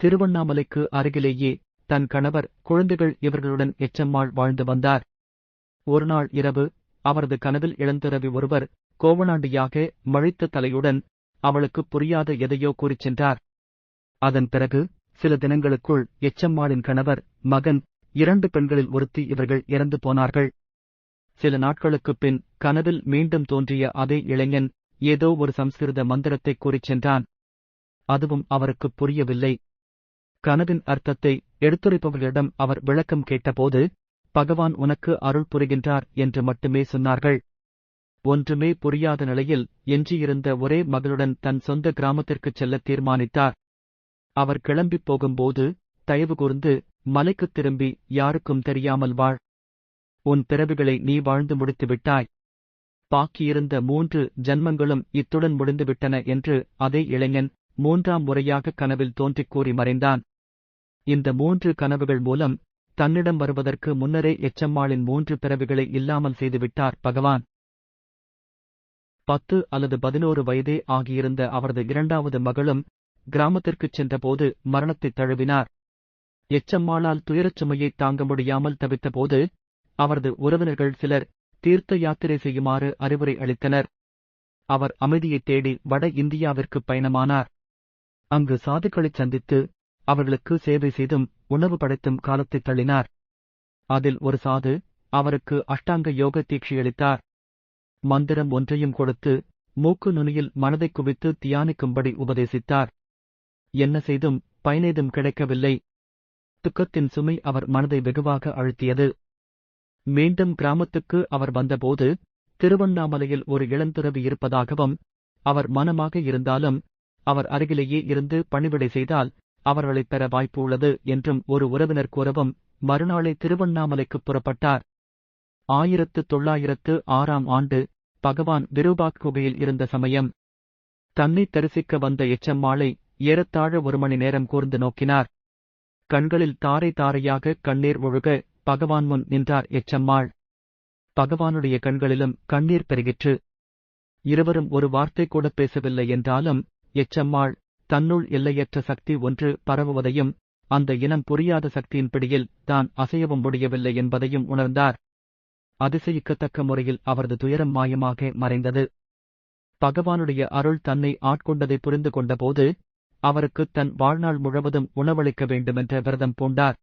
திருவண்ணாமலைக்கு அருகிலேயே தன் கணவர் குழந்தைகள் இவர்களுடன் எச்சம்மாள் வாழ்ந்து வந்தார். ஒருநாள் இரவு அவரது கனவில் இழந்திரவி ஒருவர் கோவணாண்டியாக மழித்த தலையுடன் அவளுக்கு புரியாத எதையோ கூறிச் சென்றார். அதன் பிறகு சில தினங்களுக்குள் எச்சம்மாளின் கணவர் மகன் இரண்டு பெண்களில் ஒருத்தி இவர்கள் இறந்து போனார்கள். சில நாட்களுக்குப் பின் கனவில் மீண்டும் தோன்றிய அதே இளைஞன் ஏதோ ஒரு சம்ஸ்கிருத மந்திரத்தை கூறிச் சென்றான். அதுவும் அவருக்குப் புரியவில்லை. கனவின் அர்த்தத்தை எடுத்துரைப்பவர்களிடம் அவர் விளக்கம் கேட்டபோது பகவான் உனக்கு அருள் புரிகின்றார் என்று மட்டுமே சொன்னார்கள். ஒன்றுமே புரியாத நிலையில் எஞ்சியிருந்த ஒரே மகளுடன் தன் சொந்த கிராமத்திற்குச் செல்ல தீர்மானித்தார். அவர் கிளம்பிப் போகும்போது தயவு கூர்ந்து மலைக்குத் திரும்பி யாருக்கும் தெரியாமல் வாழ். உன் பிறவிகளை நீ வாழ்ந்து முடித்து விட்டாய். பாக்கியிருந்த மூன்று ஜன்மங்களும் இத்துடன் முடிந்துவிட்டன என்று அதே இளைஞன் மூன்றாம் முறையாக கனவில் தோன்றிக் கூறி மறைந்தான். இந்த மூன்று கனவுகள் மூலம் தன்னிடம் வருவதற்கு முன்னரே எச்சம்மாளின் மூன்று பிறவிகளை இல்லாமல் செய்துவிட்டார் பகவான். பத்து அல்லது பதினோரு வயதே ஆகியிருந்த அவரது இரண்டாவது மகளும் கிராமத்திற்குச் சென்றபோது மரணத்தைத் தழுவினார். எச்சம்மாளால் துயரச் சுமையை தாங்க முடியாமல் தவித்தபோது அவரது உறவினர்கள் சிலர் தீர்த்த யாத்திரை செய்யுமாறு அறிவுரை அளித்தனர். அவர் அமைதியைத் தேடி வட இந்தியாவிற்கு பயணமானார். அங்கு சாதுக்களைச் சந்தித்து அவர்களுக்கு சேவை செய்தும் உணவு படைத்தும் காலத்தை தள்ளினார். அதில் ஒரு சாது அவருக்கு அஷ்டாங்க யோக தீட்சியளித்தார். மந்திரம் ஒன்றையும் கொடுத்து மூக்கு நுனியில் மனதைக் குவித்து தியானிக்கும்படி உபதேசித்தார். என்ன செய்தும் பயனேதும் கிடைக்கவில்லை. துக்கத்தின் சுமை அவர் மனதை வெகுவாக அழுத்தியது. மீண்டும் கிராமத்துக்கு அவர் வந்தபோது திருவண்ணாமலையில் ஒரு இளந்துறவி இருப்பதாகவும் அவர் மனமாக இருந்தாலும் அவர் அருகிலேயே இருந்து பணிவிடை செய்தால் அவர்களைப் பெற வாய்ப்பு உள்ளது என்றும் ஒரு உறவினர் கூறவும் மறுநாளை திருவண்ணாமலைக்குப் புறப்பட்டார். ஆயிரத்து தொள்ளாயிரத்து ஆறாம் ஆண்டு பகவான் விருபாக் குகையில் இருந்த சமயம் தன்னை தரிசிக்க வந்த எச்சம்மாளை ஏறத்தாழ ஒரு மணி நேரம் கூர்ந்து நோக்கினார். கண்களில் தாரை தாரையாக கண்ணீர் ஒழுக பகவான் முன் நின்றார் எச்சம்மாள். பகவானுடைய கண்களிலும் கண்ணீர் பெருகிற்று. இருவரும் ஒரு வார்த்தை கூட பேசவில்லை என்றாலும் எச்சம்மாள் தன்னுள் எல்லையற்ற சக்தி ஒன்று பரவுவதையும் அந்த இனம் புரியாத சக்தியின் பிடியில் தான் அசையவும் முடியவில்லை என்பதையும் உணர்ந்தார். அதிசயிக்கத்தக்க முறையில் அவரது துயரம் மாயமாக மறைந்தது. பகவானுடைய அருள் தன்னை ஆட்கொண்டதை புரிந்து கொண்டபோது அவருக்கு தன் வாழ்நாள் முழுவதும் உணவளிக்க வேண்டுமென்ற விரதம் பூண்டார்.